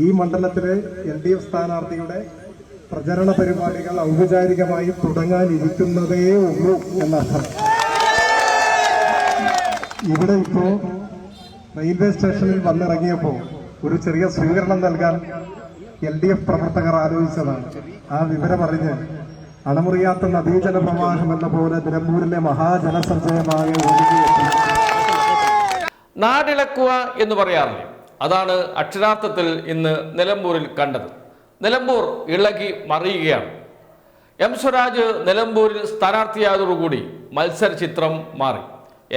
ഈ മണ്ഡലത്തിലെ L D F സ്ഥാനാർത്ഥിയുടെ പ്രചരണ പരിപാടികൾ ഔപചാരികമായി തുടങ്ങാനിരിക്കുന്നതേ ഉള്ളൂ എന്നർത്ഥം. ഇവിടെ ഇപ്പോ റെയിൽവേ സ്റ്റേഷനിൽ വന്നിറങ്ങിയപ്പോ ഒരു ചെറിയ സ്വീകരണം നൽകാൻ എൽ ഡി എഫ് പ്രവർത്തകർ ആലോചിച്ചതാണ്. ആ വിവരമറിഞ്ഞ് അണമുറിയാത്ത നദീജല പ്രവാഹം എന്ന പോലെ നിലമ്പൂരിലെ മഹാജനസഞ്ചയമായ നാടിളക്കുക എന്ന് പറയാറില്ലേ? അതാണ് അക്ഷരാർത്ഥത്തിൽ ഇന്ന് നിലമ്പൂരിൽ കണ്ടത്. നിലമ്പൂർ ഇളകി മറിയുകയാണ്. എം സ്വരാജ് നിലമ്പൂരിൽ സ്ഥാനാർത്ഥിയായതോടുകൂടി മത്സര ചിത്രം മാറി.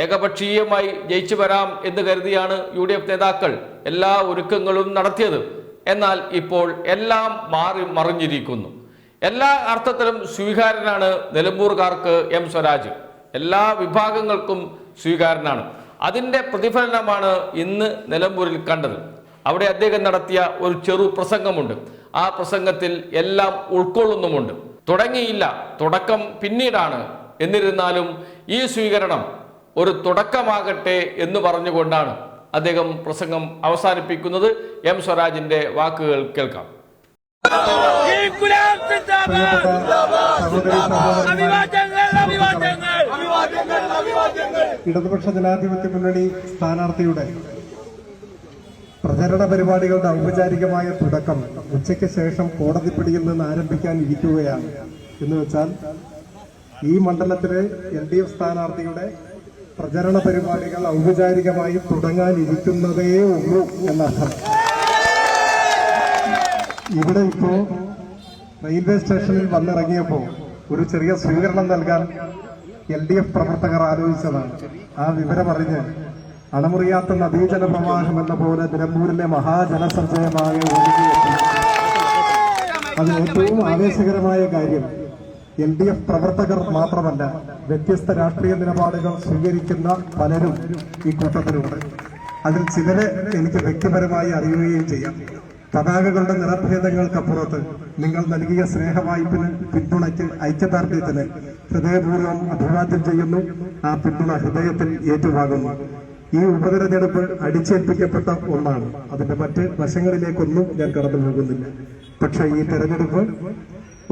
ഏകപക്ഷീയമായി ജയിച്ചു വരാം എന്ന് കരുതിയാണ് യു ഡി എഫ് നേതാക്കൾ എല്ലാ ഒരുക്കങ്ങളും നടത്തിയത്. എന്നാൽ ഇപ്പോൾ എല്ലാം മാറി മറിഞ്ഞിരിക്കുന്നു. എല്ലാ അർത്ഥത്തിലും സ്വീകാരനാണ് നിലമ്പൂർകാർക്ക് എം സ്വരാജ്. എല്ലാ വിഭാഗങ്ങൾക്കും സ്വീകാരനാണ് അതിന്റെ പ്രതിഫലനമാണ് ഇന്ന് നിലമ്പൂരിൽ കണ്ടത്. അവിടെ അദ്ദേഹം നടത്തിയ ഒരു ചെറു പ്രസംഗമുണ്ട്. ആ പ്രസംഗത്തിൽ എല്ലാം ഉൾക്കൊള്ളുന്നുമുണ്ട്. തുടങ്ങിയില്ല. തുടക്കം പിന്നീടാണ്. എന്നിരുന്നാലും ഈ സ്വീകരണം ഒരു തുടക്കമാകട്ടെ എന്ന് പറഞ്ഞുകൊണ്ടാണ് അദ്ദേഹം പ്രസംഗം അവസാനിപ്പിക്കുന്നത്. എം സ്വരാജിന്റെ വാക്കുകൾ കേൾക്കാം. അഭിവാദ്യങ്ങൾ അഭിവാദ്യങ്ങൾ. ഇടതുപക്ഷ ജനാധിപത്യ മുന്നണി സ്ഥാനാർത്ഥിയുടെ പ്രചരണ പരിപാടികളുടെ ഔപചാരികമായ തുടക്കം ഉച്ചയ്ക്ക് ശേഷം കോടതി പിടിയിൽ നിന്ന് ആരംഭിക്കാൻ ഇരിക്കുകയാണ്. എന്ന് വെച്ചാൽ ഈ മണ്ഡലത്തിലെ എൽ ഡി എഫ് സ്ഥാനാർത്ഥിയുടെ പ്രചരണ പരിപാടികൾ ഔപചാരികമായി തുടങ്ങാനിരിക്കുന്നതേ ഉള്ളൂ എന്നർത്ഥം. ഇവിടെ ഇപ്പോ റെയിൽവേ സ്റ്റേഷനിൽ വന്നിറങ്ങിയപ്പോൾ ഒരു ചെറിയ സ്വീകരണം നൽകാൻ എൽ ഡി എഫ് പ്രവർത്തകർ ആലോചിച്ചതാണ്. ആ വിവരമറിഞ്ഞ് അണമുറിയാത്ത നദീജല പ്രവാഹം എന്ന പോലെ നിലമ്പൂരിലെ മഹാജനസഞ്ചയമായ അത് ഏറ്റവും ആവേശകരമായ കാര്യം എൽ ഡി എഫ് പ്രവർത്തകർ മാത്രമല്ല വ്യത്യസ്ത രാഷ്ട്രീയ നിലപാടുകൾ സ്വീകരിക്കുന്ന പലരും ഈ കൂട്ടത്തിലുണ്ട്. അതിൽ ചിലരെ എനിക്ക് വ്യക്തിപരമായി അറിയുകയും ചെയ്യാം. പതാകകളുടെ നിറഭേദങ്ങൾക്കപ്പുറത്ത് നിങ്ങൾ നൽകിയ സ്നേഹവായ്പിന് പിന്തുണയ്ക്ക് ഐക്യദാർഢ്യത്തിന് ഹൃദയപൂർവം അഭിവാദ്യം ചെയ്യുന്നു. ആ പിന്തുണ ഹൃദയത്തിൽ ഏറ്റുവാങ്ങുന്നു. ഈ ഉപതെരഞ്ഞെടുപ്പ് അടിച്ചേൽപ്പിക്കപ്പെട്ട ഒന്നാണ്. അതിന്റെ മറ്റ് വശങ്ങളിലേക്കൊന്നും ഞാൻ കടന്നു പോകുന്നില്ല. പക്ഷേ ഈ തെരഞ്ഞെടുപ്പ്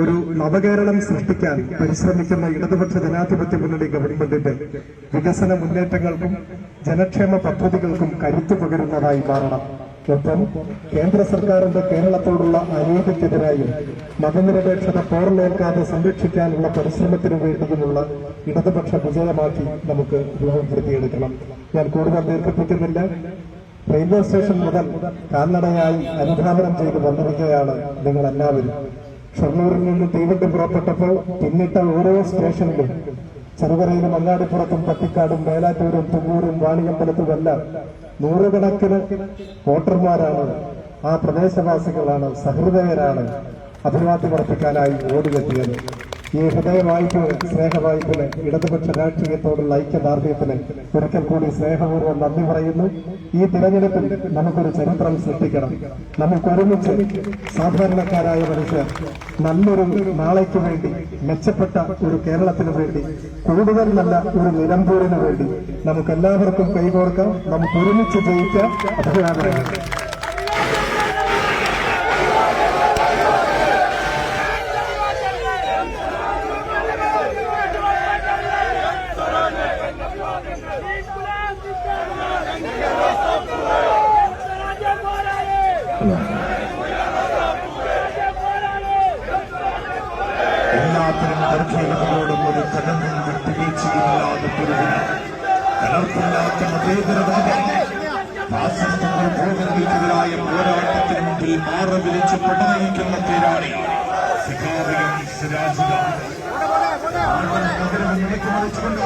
ഒരു നവകേരളം സൃഷ്ടിക്കാൻ പരിശ്രമിക്കുന്ന ഇടതുപക്ഷ ജനാധിപത്യ മുന്നണി ഗവൺമെന്റിന്റെ വികസന മുന്നേറ്റങ്ങൾക്കും ജനക്ഷേമ പദ്ധതികൾക്കും കരുത്തു പകരുന്നതായി മാറണം. ഒപ്പം കേന്ദ്ര സർക്കാരിന്റെ കേരളത്തോടുള്ള അനീതിക്കെതിരായും മതനിരപേക്ഷത പോർലേൽക്കാതെ സംരക്ഷിക്കാനുള്ള പരിശ്രമത്തിനു വേണ്ടിയുമുള്ള ഇടതുപക്ഷ വിജയമാക്കി നമുക്ക് രൂപപ്പെടുത്തിയെടുക്കണം. ഞാൻ കൂടുതൽ ദീർഘിപ്പിക്കുന്നില്ല. റെയിൽവേ സ്റ്റേഷൻ മുതൽ കാൽനടയായി അനുധാപനം ചെയ്ത് വന്നിരിക്കുകയാണ് നിങ്ങൾ എല്ലാവരും ഷൊർണൂരിൽ നിന്ന് തീവണ്ടി പുറപ്പെട്ടപ്പോൾ പിന്നിട്ട ഓരോ സ്റ്റേഷനിലും ചെറുകരയിലും അങ്ങാടിപ്പുറത്തും പട്ടിക്കാടും മേലാറ്റൂരും തുമ്പൂരും വാണിയമ്പലത്തുമെല്ലാം നൂറുകണക്കിന് വോട്ടർമാരാണ്. ആ പ്രദേശവാസികളാണ് സഹൃദയരാണ് അഭിവാദ്യമർപ്പിക്കാനായി ഓടിയെത്തിയത് ഈ ഹൃദയവായ്പ സ്നേഹവായ്പിന് ഇടതുപക്ഷ രാഷ്ട്രീയത്തോടുള്ള ഐക്യദാർഢ്യത്തിന് ഒരിക്കൽ കൂടി സ്നേഹപൂർവം നന്ദി പറയുന്നു. ഈ തിരഞ്ഞെടുപ്പിൽ നമുക്കൊരു ചരിത്രം സൃഷ്ടിക്കണം. നമുക്ക് ഒരുമിച്ച് സാധാരണക്കാരായ മനുഷ്യർ നല്ലൊരു നാളേക്ക് വേണ്ടി മെച്ചപ്പെട്ട ഒരു കേരളത്തിന് വേണ്ടി കൂടുതൽ നല്ല ഒരു നിലമ്പൂരിന് വേണ്ടി നമുക്ക് എല്ലാവർക്കും കൈകോർക്കാം. നമുക്ക് ഒരുമിച്ച് ജയിക്കാം. അഭിവാദനങ്ങൾ. എല്ലാത്തരം ദൗർജന്യങ്ങളോടും ഒരു കടന്നും വിട്ടുവീഴ്ചയില്ലാതെ പൊരുതുന്ന കലർപ്പില്ലാത്ത മതേതരവാദം. ഫാസിസത്തിന്റെ ഭൂമികൾക്കെതിരായ പോരാട്ടത്തിന് മുമ്പിൽ മാറ വിളിച്ച് പടനയിക്കുന്ന പേരാണ് സിഖാവിയും സിരാജിക നഗരം നിലയ്ക്കുമറിച്ചുകൊണ്ട്